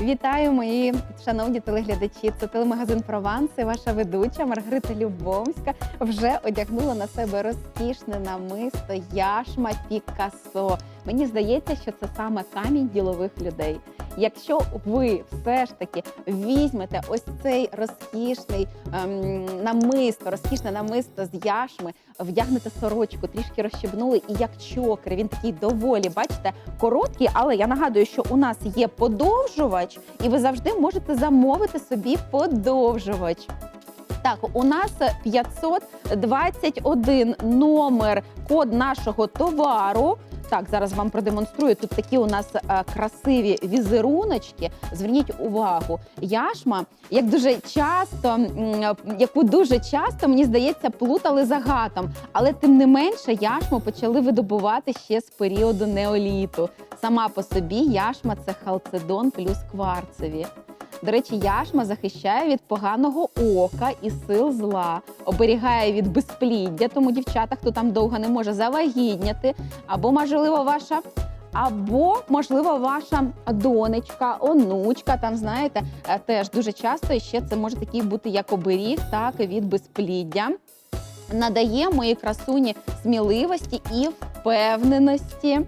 Вітаю, мої шановні телеглядачі. Це телемагазин Прованс і ваша ведуча Маргарита Любомська вже одягнула на себе розкішне намисто яшма Пікассо. Мені здається, що це саме камінь ділових людей. Якщо ви все ж таки візьмете ось цей розкішний ем, намисто, розкішне намисто з яшми, вдягнете сорочку, трішки розщебнули, і як чокер, він такий доволі, бачите, короткий, але я нагадую, що у нас є подовжувач, і ви завжди можете замовити собі подовжувач. Так, у нас 521 номер, код нашого товару. Так, зараз вам продемонструю. Тут такі у нас е, красиві візеруночки. Зверніть увагу, яшма, як дуже часто, яку дуже часто, мені здається, плутали з агатом. Але тим не менше, яшму почали видобувати ще з періоду неоліту. Сама по собі яшма це халцедон плюс кварцеві. До речі, яшма захищає від поганого ока і сил зла, оберігає від безпліддя, тому дівчата, хто там довго не може завагітняти, або можливо ваша. Або, можливо, ваша донечка, онучка, там знаєте, е, теж дуже часто ще це може такий бути як оберіг, так від безпліддя. Надає моїй красуні сміливості і впевненості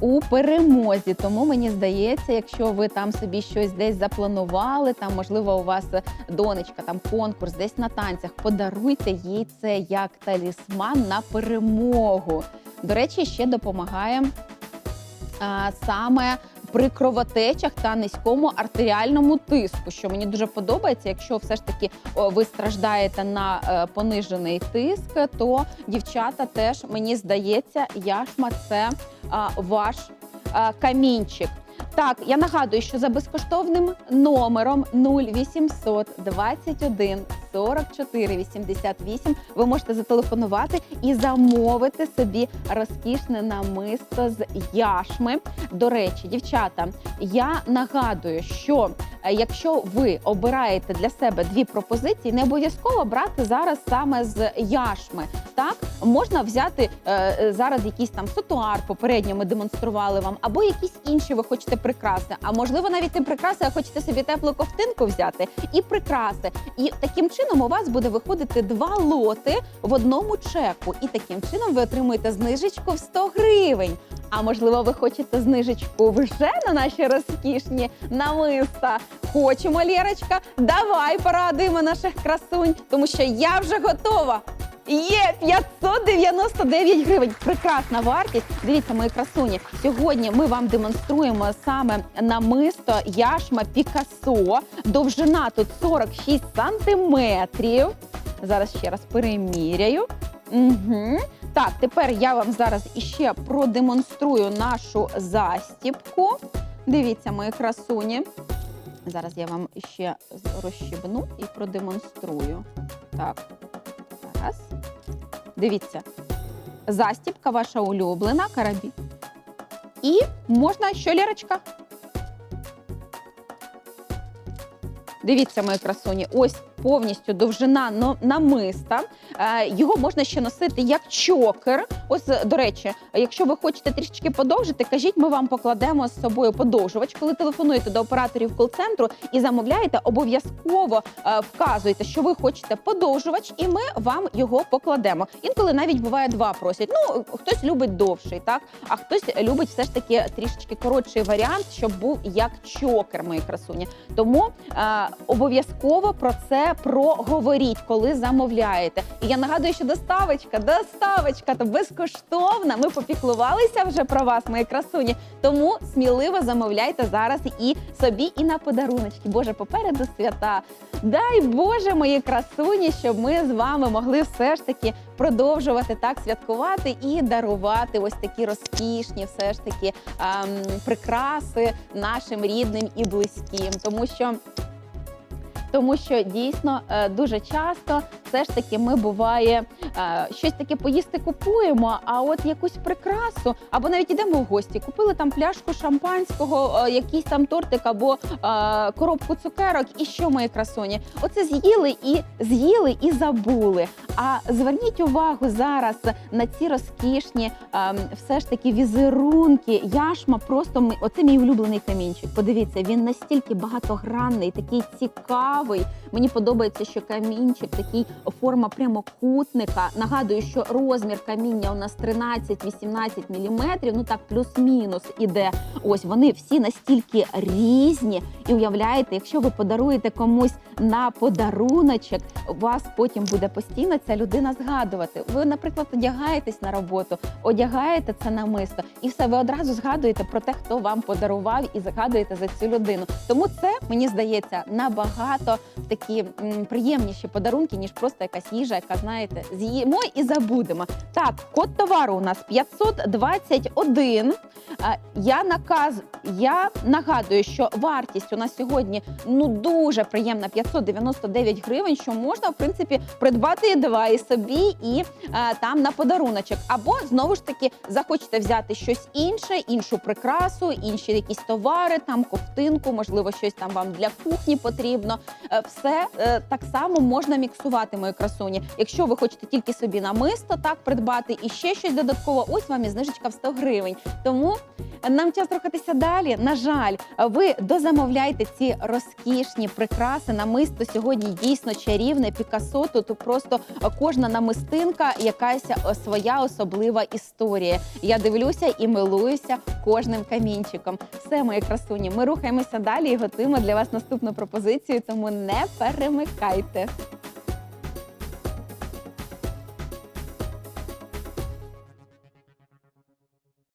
у перемозі. Тому мені здається, якщо ви там собі щось десь запланували, там можливо у вас донечка, там конкурс, десь на танцях, подаруйте їй це як талісман на перемогу. До речі, ще допомагає а, саме. При кровотечах та низькому артеріальному тиску, що мені дуже подобається, якщо все ж таки ви страждаєте на е, понижений тиск, то дівчата теж мені здається, яшма це ваш камінчик. Так, я нагадую, що за безкоштовним номером 0800 21 44 88 ви можете зателефонувати і замовити собі розкішне намисто з яшми. До речі, дівчата, я нагадую, що якщо ви обираєте для себе дві пропозиції, не обов'язково брати зараз саме з яшми. Так, можна взяти е, е, зараз якийсь там сотуар, попередньо ми демонстрували вам, або якісь інші ви хочете прикраси. А можливо, навіть не прикраси, а хочете собі теплу ковтинку взяти і прикраси. І таким чином у вас буде виходити два лоти в одному чеку. І таким чином ви отримуєте знижечку в 100 гривень. А можливо, ви хочете знижечку вже на наші розкішні намиста? Хочемо, Лєрочка? Давай порадуємо наших красунь, тому що я вже готова. Є 599 гривень. Прекрасна вартість. Дивіться, мої красуні. Сьогодні ми вам демонструємо саме намисто яшма Пікассо. Довжина тут 46 сантиметрів. Зараз ще раз переміряю. Угу. Так, тепер я вам зараз іще продемонструю нашу застіпку. Дивіться, мої красуні. Зараз я вам іще розщебну і продемонструю. Так, зараз. Дивіться, застіпка ваша улюблена, карабін. І можна що, Лірочка? Дивіться, мої красуні, ось повністю довжина намиста. Е, Його можна ще носити як чокер. Ось, е, до речі, якщо ви хочете трішечки подовжити, кажіть, ми вам покладемо з собою подовжувач. Коли телефонуєте до операторів кол-центру і замовляєте, обов'язково е, вказуйте, що ви хочете подовжувач, і ми вам його покладемо. Інколи навіть буває два просять. Ну, хтось любить довший, так а хтось любить все ж таки трішечки коротший варіант, щоб був як чокер, мої красуні. Тому е, обов'язково про це проговоріть, коли замовляєте. І я нагадую, що доставочка, доставочка то безкоштовна. Ми попіклувалися вже про вас, мої красуні. Тому сміливо замовляйте зараз і собі, і на подаруночки. Боже, попереду свята. Дай Боже, мої красуні, щоб ми з вами могли все ж таки продовжувати так святкувати і дарувати ось такі розкішні, все ж таки ем, прикраси нашим рідним і близьким, тому що. Тому що дійсно е, дуже часто все ж таки ми буває е, щось таке поїсти купуємо, а от якусь прикрасу, або навіть йдемо в гості, купили там пляшку шампанського, е, якийсь там тортик або коробку цукерок, і що мої красуні? Оце з'їли і з'їли і забули. А зверніть увагу зараз на ці розкішні, все ж таки візерунки. Яшма просто ми, оце мій улюблений камінчик. Подивіться, він настільки багатогранний, такий цікавий. Мені подобається, що камінчик такий форма прямокутника. Нагадую, що розмір каміння у нас 13-18 мм, ну так плюс-мінус іде. Ось вони всі настільки різні. І уявляєте, якщо ви подаруєте комусь на подаруночок, вас потім буде постійно ця людина згадувати. Ви, наприклад, одягаєтесь на роботу, одягаєте це намисто, і все ви одразу згадуєте про те, хто вам подарував, і згадуєте за цю людину. Тому це мені здається набагато такі м, приємніші подарунки, ніж просто якась їжа, яка знаєте, з'їмо і забудемо. Так, код товару у нас 521. Я наказ, я нагадую, що вартість у нас сьогодні ну дуже приємна 599 гривень, що можна в принципі придбати два і собі, і а, там на подаруночок. Або знову ж таки захочете взяти щось інше, іншу прикрасу, інші якісь товари, там ковтинку, можливо, щось там вам для кухні потрібно. Е, Все е, так само можна міксувати, мої красуні. Якщо ви хочете тільки собі намисто так придбати і ще щось додатково, ось вам і знижечка в 100 гривень. Тому нам час рухатися далі. На жаль, ви дозамовляйте ці розкішні прикраси. Намисто сьогодні дійсно чарівне. Пікасо тут просто кожна намистинка, якась своя особлива історія. Я дивлюся і милуюся кожним камінчиком. Все, мої красуні. Ми рухаємося далі і готуємо для вас наступну пропозицію. Не перемикайте.